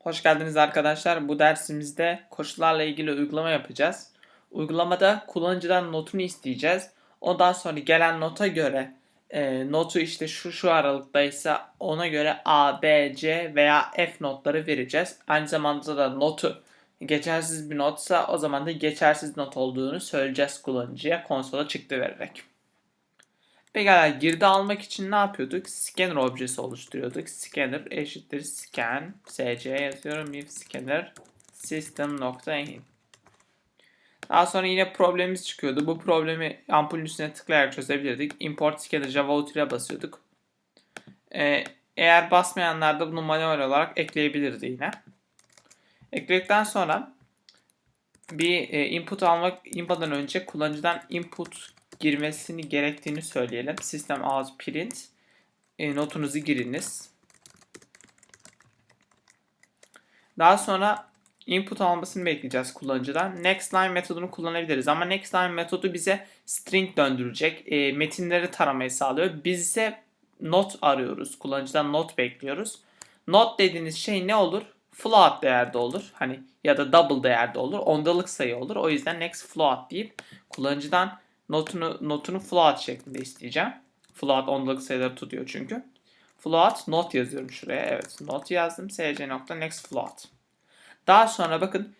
Hoş geldiniz arkadaşlar. Bu dersimizde koşullarla ilgili uygulama yapacağız. Uygulamada kullanıcıdan notunu isteyeceğiz. Ondan sonra gelen nota göre e, notu işte şu şu aralıktaysa ona göre A, B, C veya F notları vereceğiz. Aynı zamanda da notu geçersiz bir notsa o zaman da geçersiz not olduğunu söyleyeceğiz kullanıcıya konsola çıktı vererek. Pekala girdi almak için ne yapıyorduk? Scanner objesi oluşturuyorduk. Scanner eşittir scan sc yazıyorum if scanner system.in Daha sonra yine problemimiz çıkıyordu. Bu problemi ampulün üstüne tıklayarak çözebilirdik. Import scanner java util'e basıyorduk. Ee, eğer basmayanlar da bunu manuel olarak ekleyebilirdi yine. Ekledikten sonra bir e, input almak input'dan önce kullanıcıdan input girmesini gerektiğini söyleyelim. System out print e, notunuzu giriniz. Daha sonra input almasını bekleyeceğiz kullanıcıdan. Next line metodunu kullanabiliriz ama next line metodu bize string döndürecek. E, metinleri taramayı sağlıyor. Biz ise not arıyoruz. Kullanıcıdan not bekliyoruz. Not dediğiniz şey ne olur? Float değerde olur. Hani ya da double değerde olur. Ondalık sayı olur. O yüzden next float deyip kullanıcıdan notunu notunu float şeklinde isteyeceğim. Float ondalık sayıları tutuyor çünkü. Float not yazıyorum şuraya. Evet not yazdım. sc nokta next float. Daha sonra bakın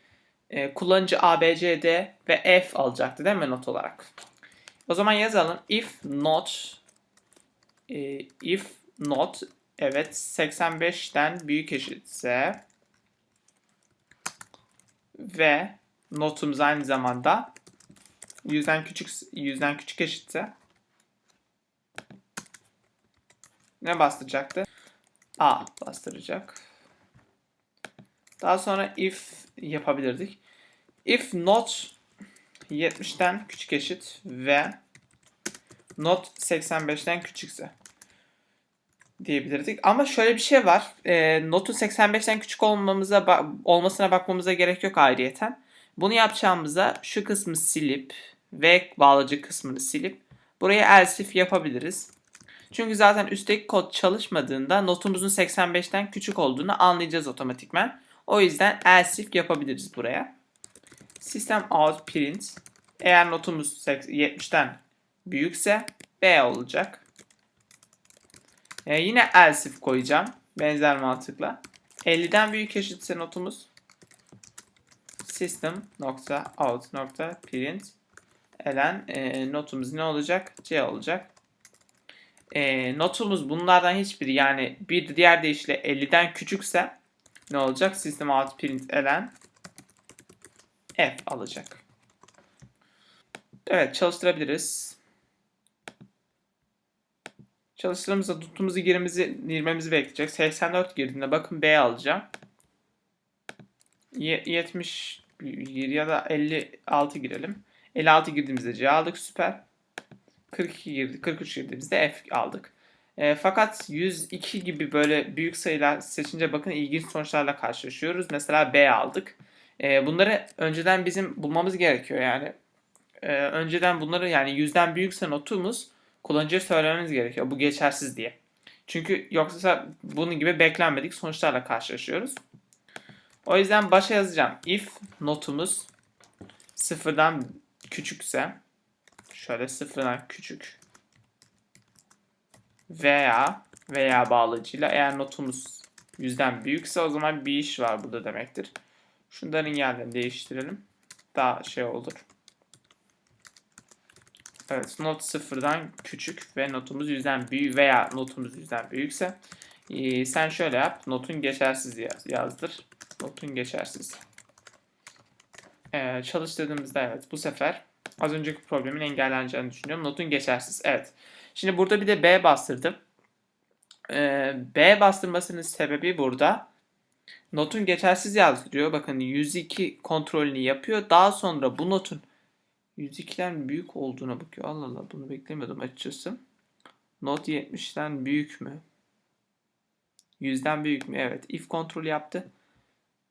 e, kullanıcı A, B, C, D ve F alacaktı değil mi not olarak? O zaman yazalım. If not e, if not evet 85'ten büyük eşitse ve notumuz aynı zamanda yüzden küçük yüzden küçük eşitse ne bastıracaktı? A bastıracak. Daha sonra if yapabilirdik. If not 70'ten küçük eşit ve not 85'ten küçükse diyebilirdik. Ama şöyle bir şey var. E, notun 85'ten küçük olmamıza olmasına bakmamıza gerek yok ayrıyeten. Bunu yapacağımıza şu kısmı silip ve bağlacı kısmını silip buraya else if yapabiliriz. Çünkü zaten üstteki kod çalışmadığında notumuzun 85'ten küçük olduğunu anlayacağız otomatikmen. O yüzden else if yapabiliriz buraya. System out print eğer notumuz 70'ten büyükse B olacak. Ee, yine else if koyacağım. Benzer mantıkla. 50'den büyük eşitse notumuz system.out.print elen e, notumuz ne olacak? C olacak. E, notumuz bunlardan hiçbiri yani bir diğer deyişle 50'den küçükse ne olacak? System out print elen F alacak. Evet çalıştırabiliriz. Çalıştığımızda notumuzu girmemizi, girmemizi bekleyecek. 84 girdiğinde bakın B alacağım. Ye- 70 ya da 56 girelim. 56 girdiğimizde C aldık süper. 42 girdi, 43 girdiğimizde F aldık. E, fakat 102 gibi böyle büyük sayılar seçince bakın ilginç sonuçlarla karşılaşıyoruz. Mesela B aldık. E, bunları önceden bizim bulmamız gerekiyor yani. E, önceden bunları yani yüzden büyükse notumuz kullanıcıya söylememiz gerekiyor. Bu geçersiz diye. Çünkü yoksa bunun gibi beklenmedik sonuçlarla karşılaşıyoruz. O yüzden başa yazacağım. If notumuz sıfırdan küçükse şöyle sıfırdan küçük veya veya bağlacıyla eğer notumuz yüzden büyükse o zaman bir iş var burada demektir. Şunların yerlerini değiştirelim. Daha şey olur. Evet not sıfırdan küçük ve notumuz yüzden büyük veya notumuz yüzden büyükse ee, sen şöyle yap. Notun geçersiz yaz, yazdır. Notun geçersiz. Ee, çalıştırdığımızda evet bu sefer az önceki problemin engelleneceğini düşünüyorum. Notun geçersiz. Evet. Şimdi burada bir de B bastırdım. Ee, B bastırmasının sebebi burada notun geçersiz yazdırıyor. Bakın 102 kontrolünü yapıyor. Daha sonra bu notun 102'den büyük olduğuna bakıyor. Allah Allah bunu beklemiyordum açıkçası. Not 70'ten büyük mü? 100'den büyük mü? Evet. If kontrol yaptı.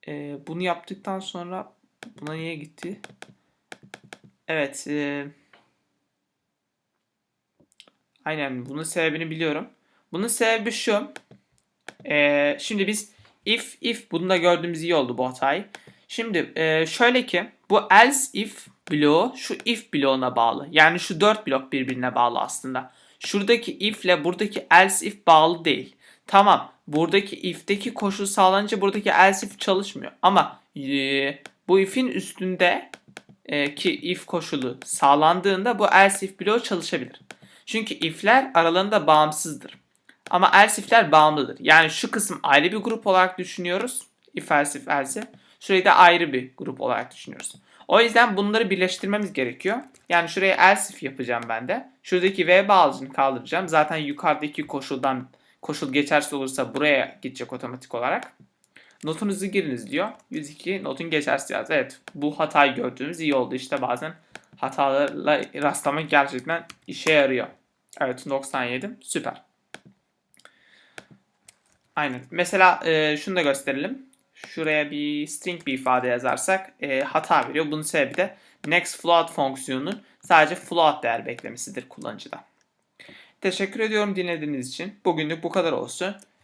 Ee, bunu yaptıktan sonra buna niye gitti? Evet. E, aynen bunun sebebini biliyorum. Bunun sebebi şu. E, şimdi biz if if bunu da gördüğümüz iyi oldu bu hatayı. Şimdi e, şöyle ki bu else if bloğu şu if bloğuna bağlı. Yani şu dört blok birbirine bağlı aslında. Şuradaki if ile buradaki else if bağlı değil. Tamam buradaki if'teki koşul sağlanınca buradaki else if çalışmıyor. Ama e, bu if'in üstünde e, ki if koşulu sağlandığında bu else if bloğu çalışabilir. Çünkü if'ler aralarında bağımsızdır. Ama else if'ler bağımlıdır. Yani şu kısım ayrı bir grup olarak düşünüyoruz. If else if else. Şurayı da ayrı bir grup olarak düşünüyoruz. O yüzden bunları birleştirmemiz gerekiyor. Yani şuraya else if yapacağım ben de. Şuradaki v bağlacını kaldıracağım. Zaten yukarıdaki koşuldan koşul geçersiz olursa buraya gidecek otomatik olarak. Notunuzu giriniz diyor. 102 notun geçersiz yaz. Evet bu hatayı gördüğümüz iyi oldu. İşte bazen hatalarla rastlamak gerçekten işe yarıyor. Evet 97 süper. Aynen. Mesela e, şunu da gösterelim. Şuraya bir string bir ifade yazarsak e, hata veriyor. Bunun sebebi de next float fonksiyonunun sadece float değer beklemesidir kullanıcıda. Teşekkür ediyorum dinlediğiniz için. Bugünlük bu kadar olsun.